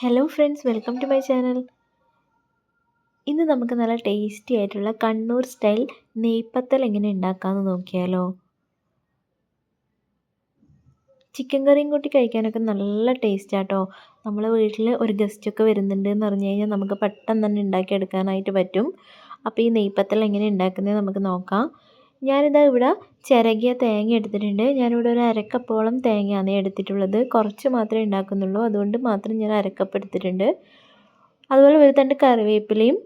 Hello friends welcome to my channel ഇന്ന് നമുക്ക് നല്ല ടേസ്റ്റി ആയിട്ടുള്ള കണ്ണൂർ സ്റ്റൈൽ നെയ്പ്പത്തൽ എങ്ങനെ ഉണ്ടാക്കാമെന്ന് നോക്കിയാലോ. ചിക്കൻ കറിയും കൂട്ടി കഴിക്കാനൊക്കെ നല്ല ടേസ്റ്റ് ആട്ടോ. നമ്മളെ വീട്ടിൽ ഒരു ഗസ്റ്റൊക്കെ വരുന്നുണ്ട് എന്ന് പറഞ്ഞു കഴിഞ്ഞാൽ നമുക്ക് പെട്ടെന്ന് തന്നെ ഉണ്ടാക്കിയെടുക്കാനായിട്ട് പറ്റും. അപ്പോൾ ഈ നെയ്പ്പത്തൽ എങ്ങനെ ഉണ്ടാക്കുന്നത് നമുക്ക് നോക്കാം. ഞാനിതാ ഇവിടെ ചിരകിയ തേങ്ങ എടുത്തിട്ടുണ്ട്. ഞാനിവിടെ ഒരു അരക്കപ്പോളം തേങ്ങയാണ് എടുത്തിട്ടുള്ളത്. കുറച്ച് മാത്രമേ ഉണ്ടാക്കുന്നുള്ളൂ. അതുകൊണ്ട് മാത്രം ഞാൻ അരക്കപ്പ് എടുത്തിട്ടുണ്ട്. അതുപോലെ ഒരു തണ്ട് കറിവേപ്പിലയും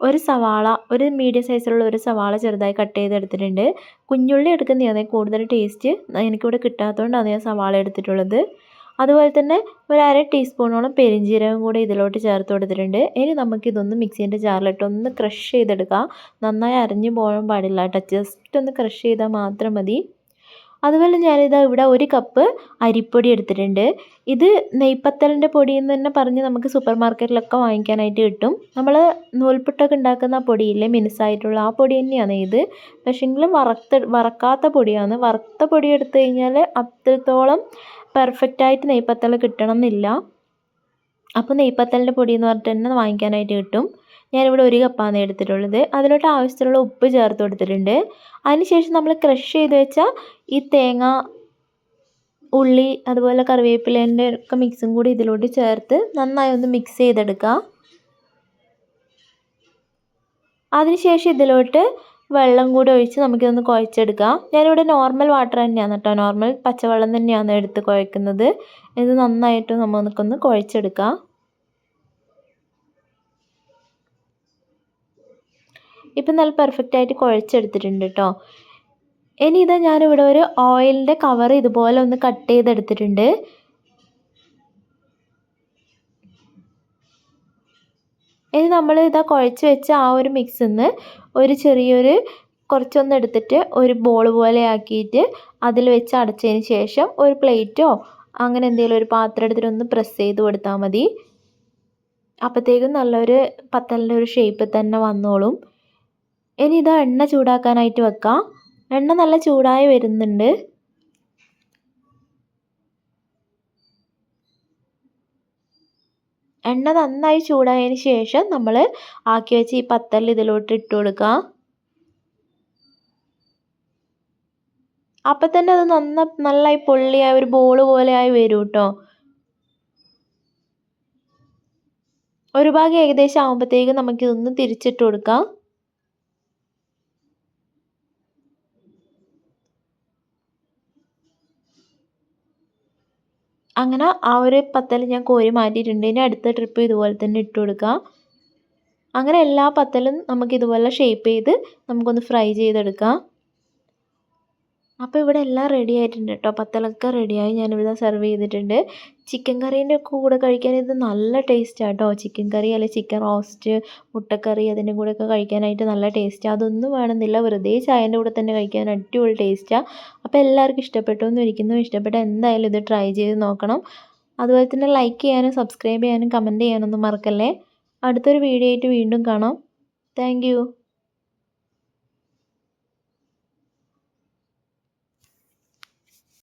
ഒരു സവാള ഒരു മീഡിയം സൈസിലുള്ള ഒരു സവാള ചെറുതായി കട്ട് ചെയ്ത് എടുത്തിട്ടുണ്ട്. കുഞ്ഞുള്ളി എടുക്കുന്നതാണ് കൂടുതൽ ടേസ്റ്റ് എനിക്കിവിടെ കിട്ടാത്തതുകൊണ്ടാണ് ഞാൻ സവാള എടുത്തിട്ടുള്ളത്. അതുപോലെ തന്നെ ഒരു അര ടീസ്പൂണോളം പെരിഞ്ജീരകം കൂടി ഇതിലോട്ട് ചേർത്ത് കൊടുത്തിട്ടുണ്ട്. ഇനി നമുക്കിതൊന്ന് മിക്സീന്റെ ജാറിലിട്ട് ഒന്ന് ക്രഷ് ചെയ്തെടുക്കാം. നന്നായി അരഞ്ഞു പോകാൻ പാടില്ല കേട്ടോ. ജസ്റ്റ് ഒന്ന് ക്രഷ് ചെയ്താൽ മാത്രം മതി. അതുപോലെ ഞാനിതാ ഇവിടെ ഒരു കപ്പ് അരിപ്പൊടി എടുത്തിട്ടുണ്ട്. ഇത് നെയ്പ്പത്തലിന്റെ പൊടി എന്ന് തന്നെ പറഞ്ഞ് നമുക്ക് സൂപ്പർ മാർക്കറ്റിലൊക്കെ വാങ്ങിക്കാനായിട്ട് കിട്ടും. നമ്മൾ നൂൽപുട്ടൊക്കെ ഉണ്ടാക്കുന്ന പൊടിയില്ലേ മിനുസായിട്ടുള്ള ആ പൊടി തന്നെയാണ് ഇത്. പക്ഷേങ്കിലും വറുത്ത വറക്കാത്ത പൊടിയാണ്. വറുത്ത പൊടി എടുത്തു കഴിഞ്ഞാൽ അത്രത്തോളം പെർഫെക്റ്റായിട്ട് നെയ്പ്പത്തൽ കിട്ടണം എന്നില്ല അപ്പോൾ നെയ്പ്പത്തലിന്റെ പൊടി എന്ന് പറഞ്ഞിട്ട് തന്നെ വാങ്ങിക്കാനായിട്ട് കിട്ടും. ഞാനിവിടെ ഒരു കപ്പാണ് എടുത്തിട്ടുള്ളത്. അതിലോട്ട് ആവശ്യത്തിലുള്ള ഉപ്പ് ചേർത്ത് കൊടുത്തിട്ടുണ്ട്. അതിനുശേഷം നമ്മൾ ക്രഷ് ചെയ്ത് വെച്ച ഈ തേങ്ങ ഉള്ളി അതുപോലെ കറിവേപ്പിലേന്റെ ഒക്കെ മിക്സും കൂടി ഇതിലോട്ട് ചേർത്ത് നന്നായി ഒന്ന് മിക്സ് ചെയ്തെടുക്കുക അതിനുശേഷം ഇതിലോട്ട് വെള്ളം കൂടി ഒഴിച്ച് നമുക്കിതൊന്ന് കുഴച്ചെടുക്കാം. ഞാനിവിടെ നോർമൽ വാട്ടർ തന്നെയാണ് കേട്ടോ. നോർമൽ പച്ചവെള്ളം തന്നെയാണ് എടുത്ത് കുഴക്കുന്നത്. ഇത് നന്നായിട്ട് നമുക്കൊന്ന് കുഴച്ചെടുക്കാം. ഇപ്പം നല്ല പെർഫെക്റ്റ് ആയിട്ട് കുഴച്ചെടുത്തിട്ടുണ്ട് കേട്ടോ. ഇനി ഇതാ ഞാനിവിടെ ഒരു ഓയിലിന്റെ കവർ ഇതുപോലെ ഒന്ന് കട്ട് ചെയ്തെടുത്തിട്ടുണ്ട്. ഇനി നമ്മൾ ഇതാ കുഴച്ച് വെച്ച ആ ഒരു മിക്സിൽ നിന്ന് ഒരു ചെറിയൊരു കുറച്ചൊന്ന് എടുത്തിട്ട് ഒരു ബോൾ പോലെ ആക്കിയിട്ട് അതിൽ വെച്ച് അടച്ചതിന് ശേഷം ഒരു പ്ലേറ്റോ അങ്ങനെ എന്തെങ്കിലും ഒരു പാത്രം എടുത്തിട്ട് ഒന്ന് പ്രസ് ചെയ്ത് കൊടുത്താൽ മതി. അപ്പോഴത്തേക്കും നല്ലൊരു പത്തലിന്റെ ഒരു ഷേപ്പ് തന്നെ വന്നോളും. ഇനി ഇത് എണ്ണ ചൂടാക്കാനായിട്ട് വെക്കാം. എണ്ണ നല്ല ചൂടായി വരുന്നുണ്ട്. എണ്ണ നന്നായി ചൂടായതിന് ശേഷം നമ്മൾ ആക്കി വെച്ച് ഈ പത്തൽ ഇതിലോട്ട് ഇട്ട് കൊടുക്കുക അപ്പം തന്നെ അത് നന്ന നന്നായി പൊള്ളിയായി ഒരു ബോൾ പോലെയായി വരും കേട്ടോ ഒരു ഭാഗം ഏകദേശം ആകുമ്പോഴത്തേക്കും നമുക്കിതൊന്ന് തിരിച്ചിട്ട് കൊടുക്കാം. അങ്ങനെ ആ ഒരു പത്തൽ ഞാൻ കോരി മാറ്റിയിട്ടുണ്ട്. ഇനി അടുത്ത ട്രിപ്പ് ഇതുപോലെ തന്നെ ഇട്ട് കൊടുക്കുക അങ്ങനെ എല്ലാ പത്തലും നമുക്ക് ഇതുപോലെ ഷേപ്പ് ചെയ്ത് നമുക്കൊന്ന് ഫ്രൈ ചെയ്തെടുക്കാം. അപ്പോൾ ഇവിടെ എല്ലാം റെഡി ആയിട്ടുണ്ട് കേട്ടോ. പത്തലൊക്കെ റെഡിയായി ഞാനിവിടെ സെർവ് ചെയ്തിട്ടുണ്ട്. ചിക്കൻ കറീന്റെ കൂടെ കഴിക്കാൻ ഇത് നല്ല ടേസ്റ്റാണ് കേട്ടോ. ചിക്കൻ കറി അല്ലെങ്കിൽ ചിക്കൻ റോസ്റ്റ് മുട്ടക്കറി അതിന്റെ കൂടെയൊക്കെ കഴിക്കാനായിട്ട് നല്ല ടേസ്റ്റാണ് അതൊന്നും വേണമെന്നില്ല. വെറുതെ ചായന്റെ കൂടെ തന്നെ കഴിക്കാൻ അടിപൊളി ടേസ്റ്റാണ് അപ്പോൾ എല്ലാവർക്കും ഇഷ്ടപ്പെട്ടു എന്ന് ഇരിക്കുന്നു ഇഷ്ടപ്പെട്ട എന്തായാലും ഇത് ട്രൈ ചെയ്ത് നോക്കണം. അതുപോലെ തന്നെ ലൈക്ക് ചെയ്യാനും സബ്സ്ക്രൈബ് ചെയ്യാനും കമന്റ് ചെയ്യാനൊന്നും മറക്കല്ലേ. അടുത്തൊരു വീഡിയോ ആയിട്ട് വീണ്ടും കാണാം. താങ്ക്